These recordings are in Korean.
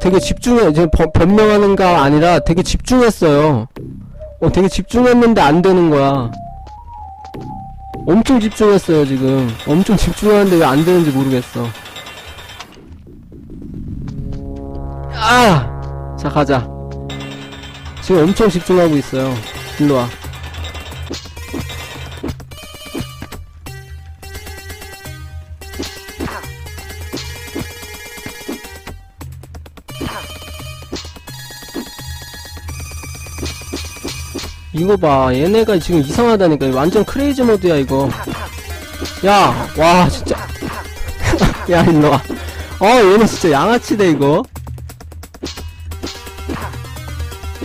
되게 집중해 번- 변명하는가 아니라 되게 집중했어요. 어 되게 집중했는데 안 되는 거야. 엄청 집중했어요 지금. 엄청 집중하는데 왜 안 되는지 모르겠어. 아! 자 가자. 지금 엄청 집중하고 있어요. 일로와 이거 봐. 얘네가 지금 이상하다니까. 완전 크레이지 모드야 이거. 야 와 진짜. 야 일로와. 어 얘네 진짜 양아치네 이거.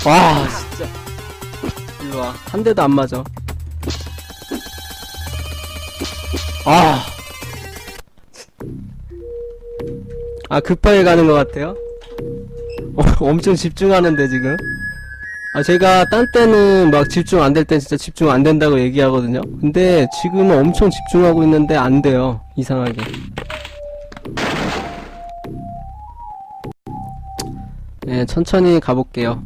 와 진짜. 일로와. 한 대도 안 맞아. 아. 아 급하게 가는 것 같아요? 어, 엄청 집중하는데 지금 아, 제가 딴 때는 막 집중 안 될 땐 진짜 집중 안 된다고 얘기하거든요. 근데 지금은 엄청 집중하고 있는데 안 돼요. 이상하게. 네, 천천히 가볼게요.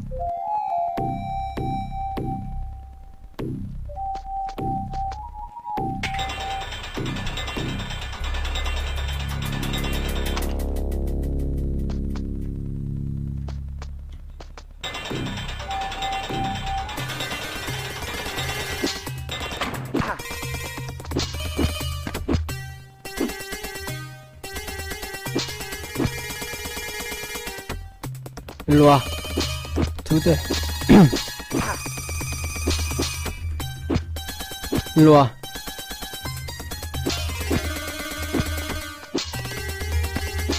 일로 와. 두 대. 일로 와.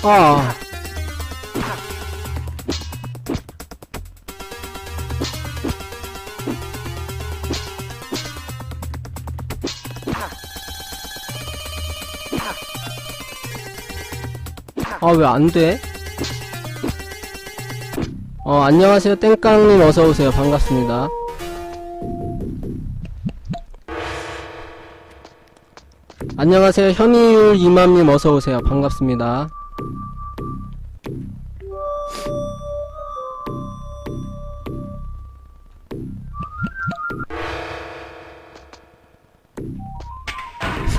아. 아, 왜 안 돼? 어, 안녕하세요. 땡깡님 어서오세요. 반갑습니다. 안녕하세요. 현이율 이맘님 어서오세요. 반갑습니다.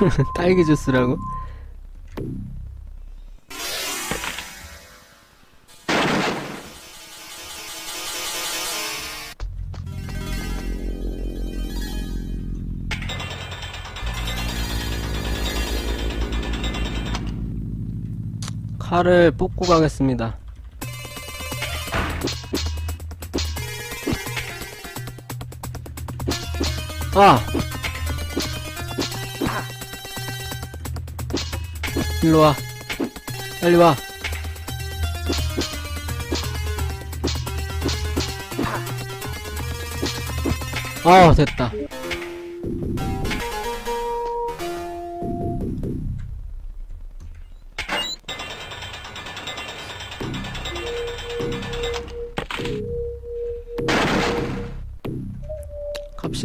딸기 주스라고? 칼을 뽑고 가겠습니다. 아! 일로 와. 빨리 와. 아, 됐다.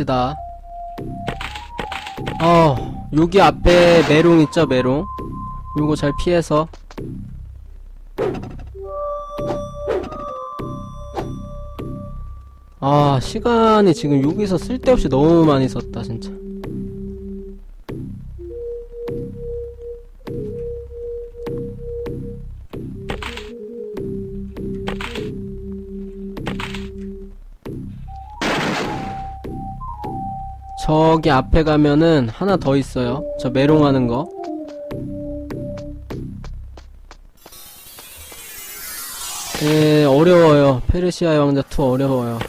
갑시다. 어, 여기 앞에 메롱 있죠, 메롱? 요거 잘 피해서. 아, 시간이 지금 여기서 쓸데없이 너무 많이 썼다, 진짜. 저기 앞에 가면은 하나 더 있어요. 저 메롱하는 거. 예, 어려워요. 페르시아 왕자 2 어려워요.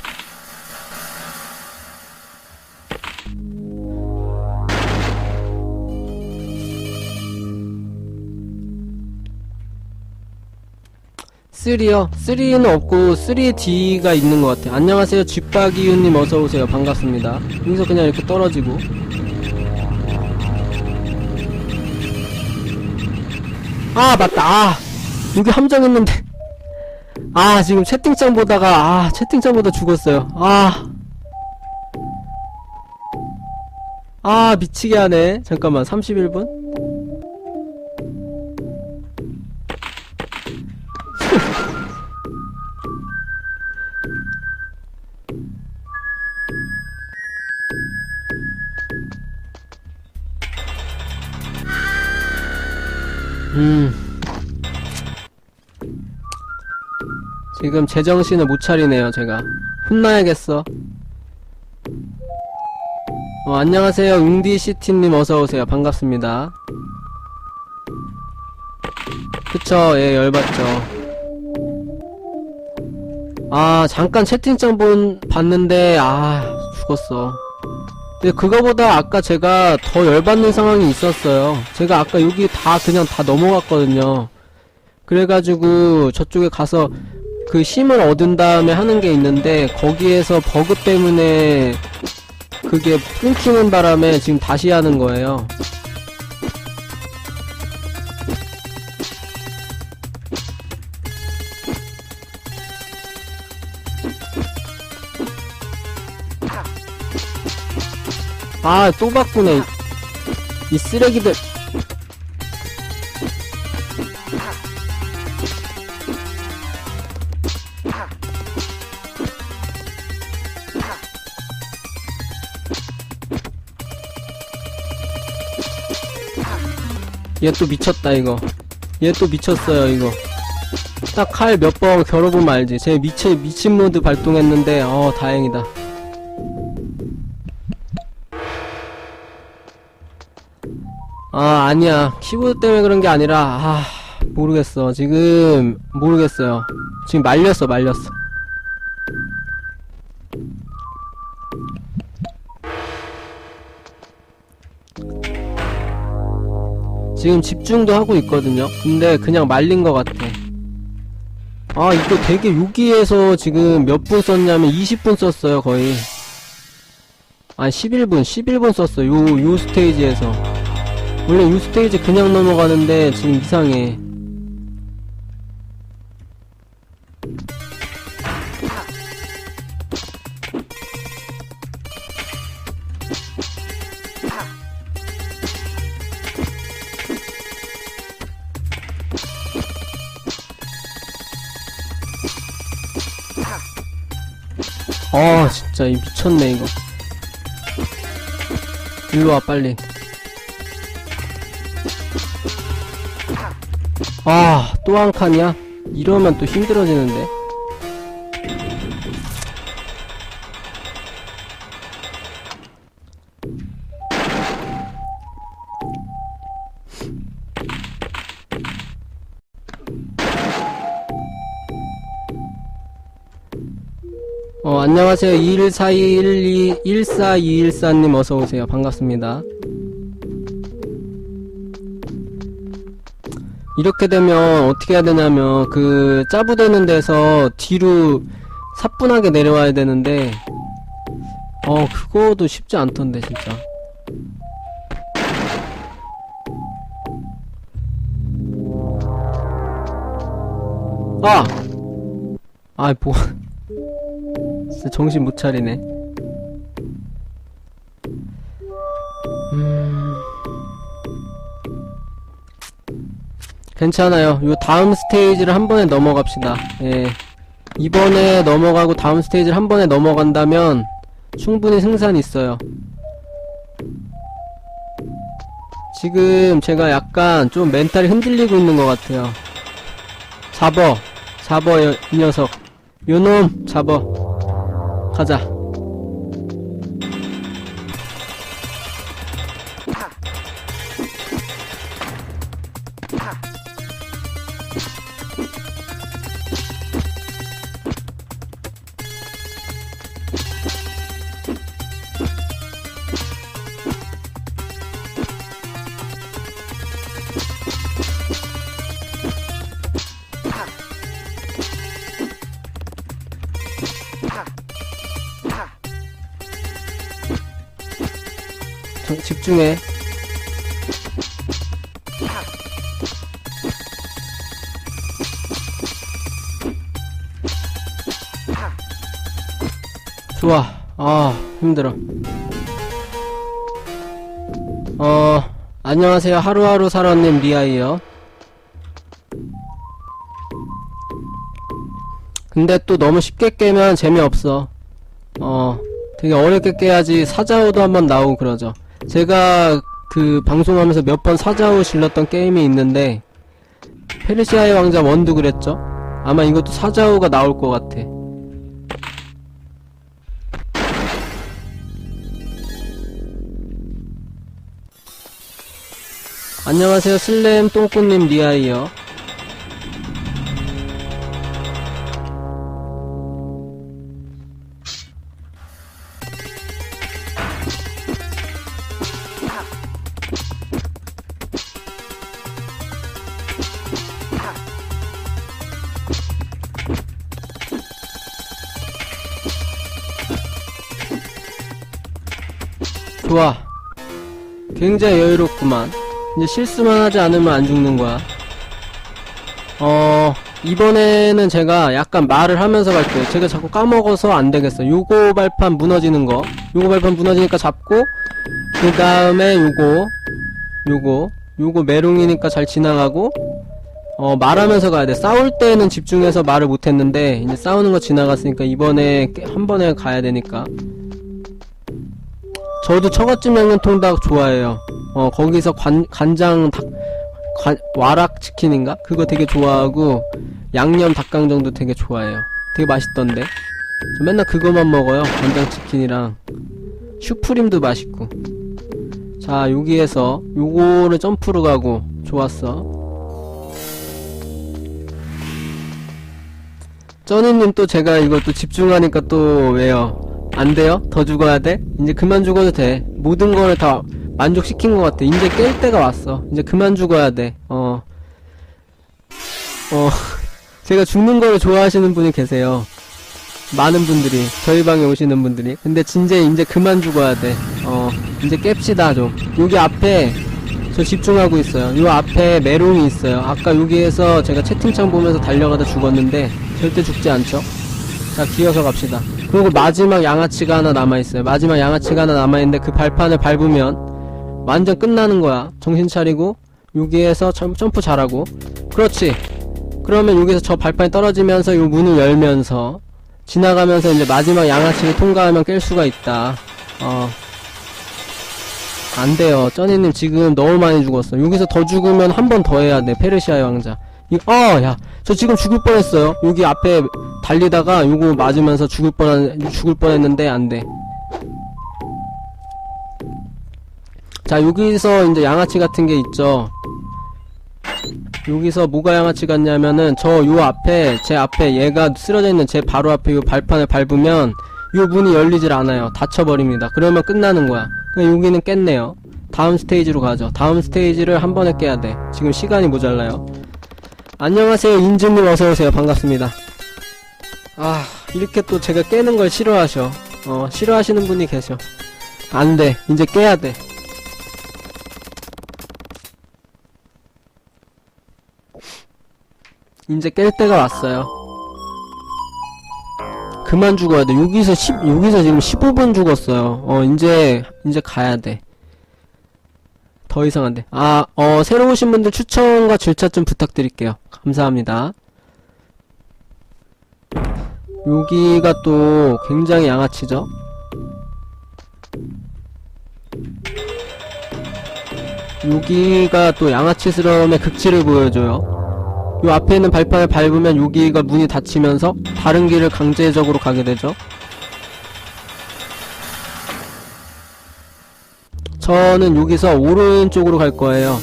쓰리요? 3는 없고 3D가 있는 것 같아요. 안녕하세요. 쥐빠기유님 어서오세요. 반갑습니다. 여기서 그냥 이렇게 떨어지고. 아, 맞다. 아, 여기 함정했는데. 아, 지금 채팅창 보다가, 아, 채팅창 보다 죽었어요. 아. 아, 미치게 하네. 잠깐만, 31분? 지금 제정신을 못 차리네요, 제가. 혼나야겠어. 어, 안녕하세요. 웅디시티님 어서오세요. 반갑습니다. 그쵸, 예, 열받죠. 아, 잠깐 채팅창 본, 봤는데, 아, 죽었어. 근데 그거보다 아까 제가 더 열받는 상황이 있었어요. 제가 아까 여기 다 그냥 다 넘어갔거든요. 그래가지고 저쪽에 가서 그 힘을 얻은 다음에 하는 게 있는데 거기에서 버그 때문에 그게 끊기는 바람에 지금 다시 하는 거예요. 아, 또 바꾸네. 이 쓰레기들. 얘 또 미쳤다, 이거. 얘 또 미쳤어요, 이거. 딱 칼 몇 번 겨뤄보면 알지. 제 미친, 미친 모드 발동했는데, 어, 다행이다. 아, 아니야. 키보드 때문에 그런 게 아니라, 아, 모르겠어. 지금, 모르겠어요. 지금 말렸어, 말렸어. 지금 집중도 하고 있거든요. 근데 그냥 말린 것 같아. 아, 이거 되게 여기에서 지금 몇 분 썼냐면 20분 썼어요, 거의. 아, 11분, 11분 썼어. 요, 요 스테이지에서. 원래 요 스테이지 그냥 넘어가는데 지금 이상해. 미쳤네 이거. 일로와 빨리. 아 또 한 칸이야? 이러면 또 힘들어지는데 안녕하세요. 214212, 14214님 어서 오세요. 반갑습니다. 이렇게 되면 어떻게 해야 되냐면, 그, 짜부되는 데서 뒤로 사뿐하게 내려와야 되는데, 어, 그거도 쉽지 않던데, 진짜. 아! 아이, 뭐. 진짜 정신 못 차리네. 음. 괜찮아요. 요 다음 스테이지를 한 번에 넘어갑시다. 예. 이번에 넘어가고 다음 스테이지를 한 번에 넘어간다면 충분히 승산이 있어요. 지금 제가 약간 좀 멘탈이 흔들리고 있는 것 같아요. 잡어. 잡어, 요- 이 녀석. 요놈, 잡어. 가자. 집중해. 좋아. 아, 힘들어. 어, 안녕하세요. 하루하루 살아님 리아이요. 근데 또 너무 쉽게 깨면 재미없어. 어, 되게 어렵게 깨야지 사자오도 한번 나오고 그러죠. 제가 그 방송하면서 몇 번 사자오 질렀던 게임이 있는데 페르시아의 왕자 원도 그랬죠. 아마 이것도 사자우가 나올 것 같아. 안녕하세요. 슬램 똥꼬님 리아이요. 좋아. 굉장히 여유롭구만. 이제 실수만 하지 않으면 안 죽는 거야. 어, 이번에는 제가 약간 말을 하면서 갈게요. 제가 자꾸 까먹어서 안 되겠어. 요거 발판 무너지는 거. 요거 발판 무너지니까 잡고, 그 다음에 요거, 요거, 요거 메롱이니까 잘 지나가고, 어, 말하면서 가야 돼. 싸울 때는 집중해서 말을 못 했는데, 이제 싸우는 거 지나갔으니까 이번에 깨- 한 번에 가야 되니까. 저도 처갓집 양념통닭 좋아해요. 어, 거기서 관, 간장 닭, 관, 와락 치킨인가? 그거 되게 좋아하고, 양념 닭강정도 되게 좋아해요. 되게 맛있던데. 저 맨날 그거만 먹어요. 간장 치킨이랑. 슈프림도 맛있고. 자, 여기에서 요거를 점프로 가고, 좋았어. 쩌니님 또 제가 이것도 집중하니까 또 왜요? 안 돼요? 더 죽어야 돼? 이제 그만 죽어도 돼. 모든 거를 다 만족시킨 것 같아. 이제 깰 때가 왔어. 이제 그만 죽어야 돼. 어. 어. 제가 죽는 거를 좋아하시는 분이 계세요. 많은 분들이. 저희 방에 오시는 분들이. 근데 진짜 이제 그만 죽어야 돼. 어. 이제 깹시다, 좀. 여기 앞에 저 집중하고 있어요. 요 앞에 메롱이 있어요. 아까 여기에서 제가 채팅창 보면서 달려가다 죽었는데 절대 죽지 않죠? 자, 기어서 갑시다. 그리고 마지막 양아치가 하나 남아있어요. 마지막 양아치가 하나 남아있는데 그 발판을 밟으면 완전 끝나는 거야. 정신 차리고 여기에서 점, 점프 잘하고 그렇지. 그러면 여기서 저 발판이 떨어지면서 요 문을 열면서 지나가면서 이제 마지막 양아치를 통과하면 깰 수가 있다. 어. 안 돼요. 쩌니님 지금 너무 많이 죽었어. 여기서 더 죽으면 한 번 더 해야 돼. 페르시아의 왕자. 이, 어, 야. 저 지금 죽을 뻔 했어요. 여기 앞에 달리다가 요거 맞으면서 죽을 뻔, 죽을 뻔 했는데 안 돼. 자, 여기서 이제 양아치 같은 게 있죠. 여기서 뭐가 양아치 같냐면은 저 요 앞에, 제 앞에 얘가 쓰러져 있는 제 바로 앞에 요 발판을 밟으면 요 문이 열리질 않아요. 닫혀버립니다. 그러면 끝나는 거야. 그냥 여기는 깼네요. 다음 스테이지로 가죠. 다음 스테이지를 한 번에 깨야 돼. 지금 시간이 모자라요. 안녕하세요. 인즈님 어서오세요. 반갑습니다. 아, 이렇게 또 제가 깨는 걸 싫어하셔. 어, 싫어하시는 분이 계셔. 안 돼. 이제 깨야 돼. 이제 깰 때가 왔어요. 그만 죽어야 돼. 여기서 10, 여기서 지금 15분 죽었어요. 어, 이제, 이제 가야 돼. 더 이상 안 돼. 아, 어, 새로 오신 분들 추천과 절차 좀 부탁드릴게요. 감사합니다. 여기가 또 굉장히 양아치죠? 여기가 또 양아치스러움의 극치를 보여줘요. 요 앞에 있는 발판을 밟으면 여기가 문이 닫히면서 다른 길을 강제적으로 가게 되죠. 저는 여기서 오른쪽으로 갈 거예요.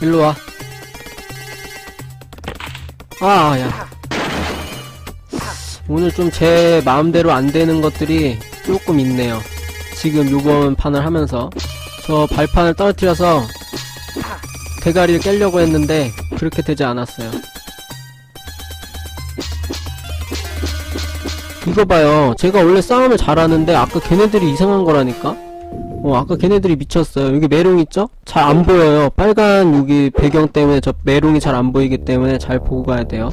일로 와. 아, 야. 오늘 좀 제 마음대로 안 되는 것들이 조금 있네요. 지금 요번 판을 하면서. 저 발판을 떨어뜨려서 대가리를 깨려고 했는데 그렇게 되지 않았어요. 이거 봐요. 제가 원래 싸움을 잘하는데 아까 걔네들이 이상한 거라니까? 어, 아까 걔네들이 미쳤어요. 여기 메롱 있죠? 잘 안 보여요. 빨간 여기 배경 때문에 저 메롱이 잘 안 보이기 때문에 잘 보고 가야 돼요.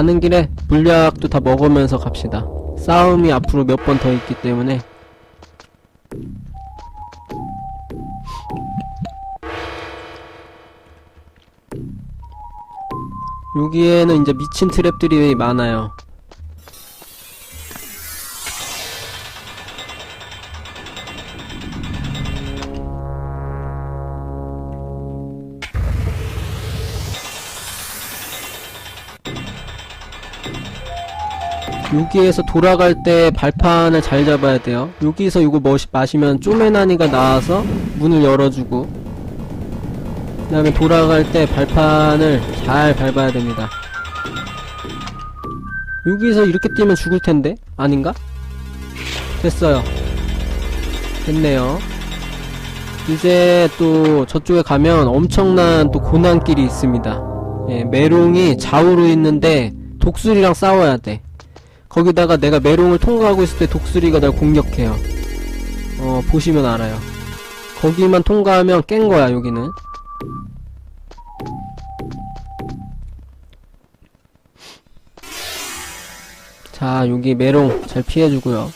가는 길에 물약도 다 먹으면서 갑시다. 싸움이 앞으로 몇 번 더 있기 때문에. 여기에는 이제 미친 트랩들이 많아요. 여기에서 돌아갈 때 발판을 잘 잡아야 돼요. 여기서 이거 머시, 마시면 쪼메나니가 나와서 문을 열어주고 그 다음에 돌아갈 때 발판을 잘 밟아야 됩니다. 여기서 이렇게 뛰면 죽을 텐데? 아닌가? 됐어요. 됐네요. 이제 또 저쪽에 가면 엄청난 또 고난길이 있습니다. 예, 메롱이 좌우로 있는데 독수리랑 싸워야 돼. 거기다가 내가 메롱을 통과하고 있을 때 독수리가 날 공격해요. 어, 보시면 알아요. 거기만 통과하면 깬 거야, 여기는. 자, 여기 메롱 잘 피해주고요.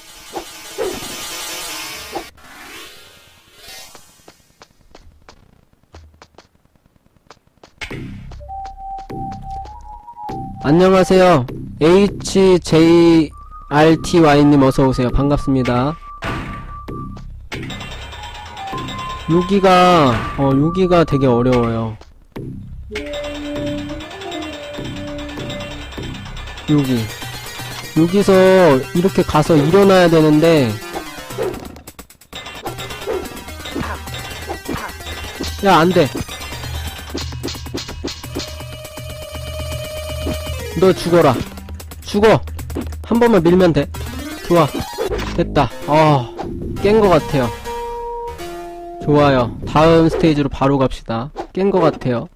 안녕하세요. HJRTY님 어서오세요. 반갑습니다. 여기가, 어, 여기가 되게 어려워요. 여기. 여기서 이렇게 가서 일어나야 되는데, 야, 안 돼. 너 죽어라. 죽어. 한 번만 밀면 돼. 좋아. 됐다. 아, 깬것 같아요. 좋아요. 다음 스테이지로 바로 갑시다. 깬 것 같아요.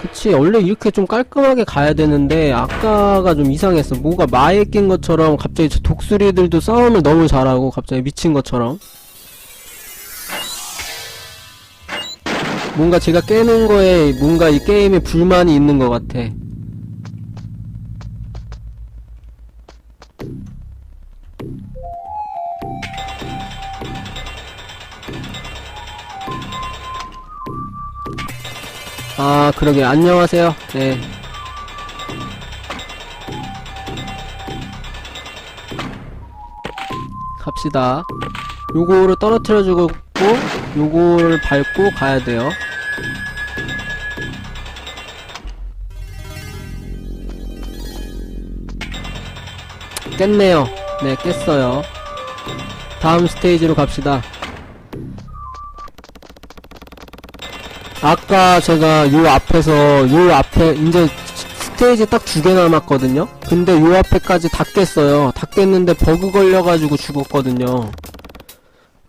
그치, 원래 이렇게 좀 깔끔하게 가야 되는데, 아까가 좀 이상했어. 뭐가 마에 낀 것처럼 갑자기 저 독수리들도 싸움을 너무 잘하고, 갑자기 미친 것처럼. 뭔가 제가 깨는 거에 뭔가 이 게임에 불만이 있는 것 같아. 아, 그러게. 안녕하세요. 네. 갑시다. 요거를 떨어뜨려주고, 요거를 밟고 가야 돼요. 깼네요. 네, 깼어요. 다음 스테이지로 갑시다. 아까 제가 요 앞에서 요 앞에 이제 스테이지 딱 두 개 남았거든요. 근데 요 앞에까지 다 깼어요. 다 깼는데 버그 걸려가지고 죽었거든요.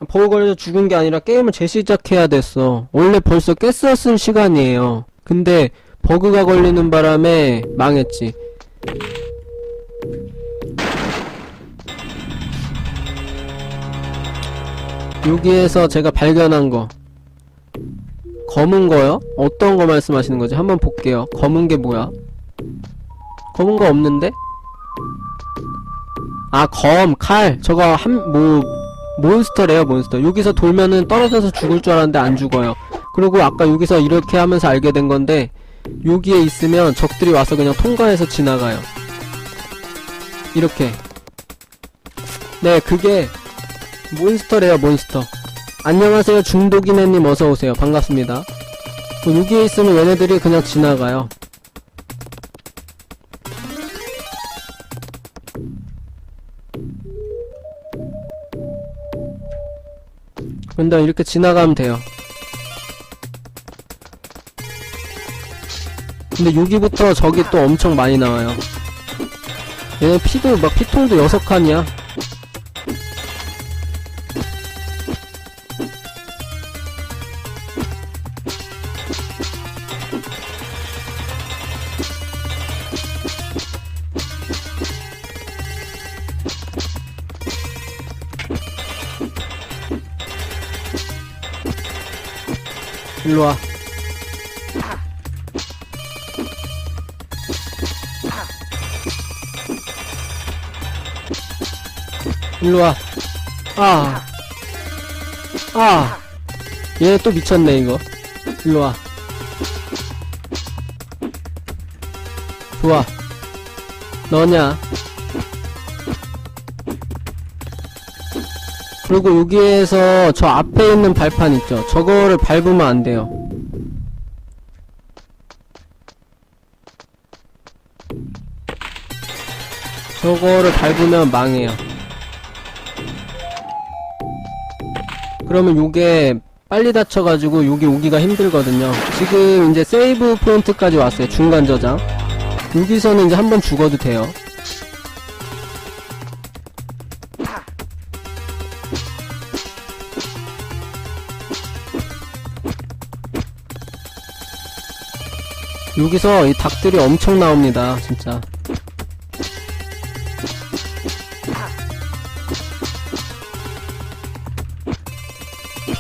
버그 걸려서 죽은 게 아니라 게임을 재시작해야 됐어. 원래 벌써 깼었을 시간이에요. 근데 버그가 걸리는 바람에 망했지. 여기에서 제가 발견한 거 검은 거요? 어떤 거 말씀하시는 거지? 한번 볼게요. 검은 게 뭐야? 검은 거 없는데? 아, 검, 칼. 저거 한, 뭐, 몬스터래요, 몬스터. 여기서 돌면은 떨어져서 죽을 줄 알았는데 안 죽어요. 그리고 아까 여기서 이렇게 하면서 알게 된 건데, 여기에 있으면 적들이 와서 그냥 통과해서 지나가요. 이렇게. 네, 그게 몬스터래요, 몬스터. 안녕하세요, 중독이네님 어서오세요. 반갑습니다. 뭐 여기에 있으면 얘네들이 그냥 지나가요. 근데 이렇게 지나가면 돼요. 근데 여기부터 저기 또 엄청 많이 나와요. 얘네 피도 막 피통도 여섯 칸이야. 일로와. 일로와. 아. 아. 얘 또 미쳤네 이거 일로와 좋아 너냐 그리고 여기에서 저 앞에 있는 발판 있죠 저거를 밟으면 안 돼요 저거를 밟으면 망해요 그러면 요게 빨리 닫혀가지고 여기 오기가 힘들거든요. 지금 이제 세이브 포인트까지 왔어요. 중간 저장. 여기서는 이제 한번 죽어도 돼요. 여기서 이 닭들이 엄청 나옵니다. 진짜.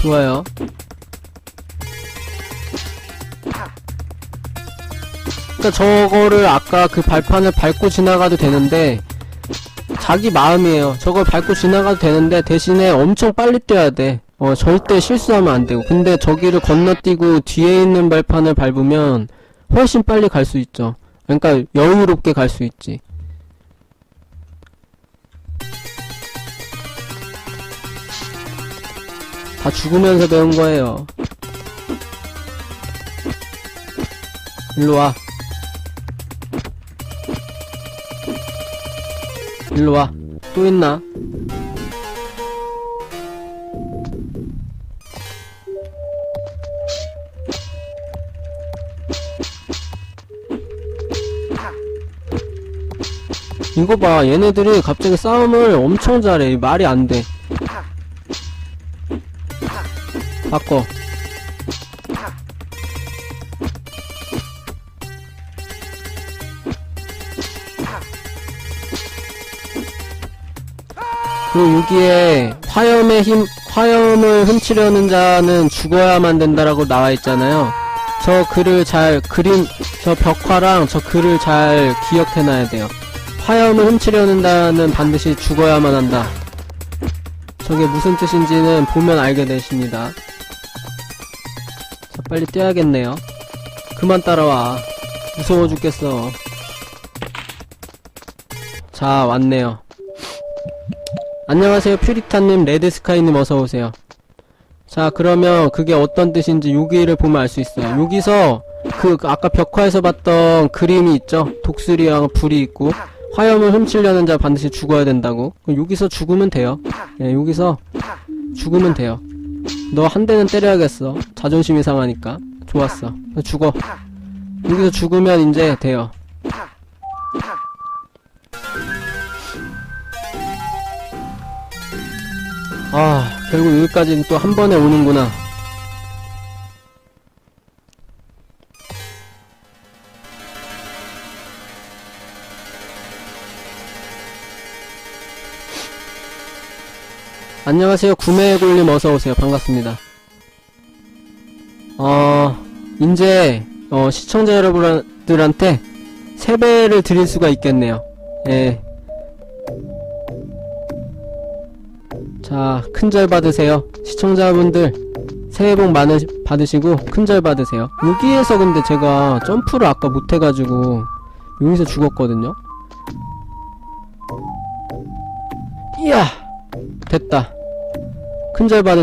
좋아요. 그러니까 저거를 아까 그 발판을 밟고 지나가도 되는데 자기 마음이에요. 저걸 밟고 지나가도 되는데 대신에 엄청 빨리 뛰어야 돼. 어 절대 실수하면 안 되고. 근데 저기를 건너뛰고 뒤에 있는 발판을 밟으면 훨씬 빨리 갈 수 있죠. 그러니까 여유롭게 갈 수 있지. 다 죽으면서 배운 거예요. 일로 와. 일로 와. 또 있나? 이거 봐. 얘네들이 갑자기 싸움을 엄청 잘해. 말이 안 돼. 바꿔. 그리고 여기에 화염의 힘, 화염을 훔치려는 자는 죽어야만 된다라고 나와 있잖아요. 저 글을 잘, 그림, 저 벽화랑 저 글을 잘 기억해놔야 돼요. 화염을 훔치려는 자는 반드시 죽어야만 한다. 저게 무슨 뜻인지는 보면 알게 되십니다. 자, 빨리 뛰어야겠네요. 그만 따라와. 무서워 죽겠어. 자, 왔네요. 안녕하세요, 퓨리타님, 레드스카이님 어서오세요. 자, 그러면 그게 어떤 뜻인지 여기를 보면 알 수 있어요. 여기서 그 아까 벽화에서 봤던 그림이 있죠? 독수리랑 불이 있고 화염을 훔치려는 자 반드시 죽어야 된다고. 여기서 죽으면 돼요. 예, 여기서 죽으면 돼요. 너 한 대는 때려야겠어. 자존심이 상하니까. 좋았어. 너 죽어. 여기서 죽으면 이제 돼요. 아, 결국 여기까지는 또 한 번에 오는구나. 안녕하세요. 구매의 골님 어서오세요. 반갑습니다. 어, 이제, 어, 시청자 여러분들한테 세배를 드릴 수가 있겠네요. 예. 자, 큰 절 받으세요. 시청자분들, 새해 복 많으, 받으시고, 큰 절 받으세요. 여기에서 근데 제가 점프를 아까 못해가지고, 여기서 죽었거든요? 이야! 됐다. 큰절 받으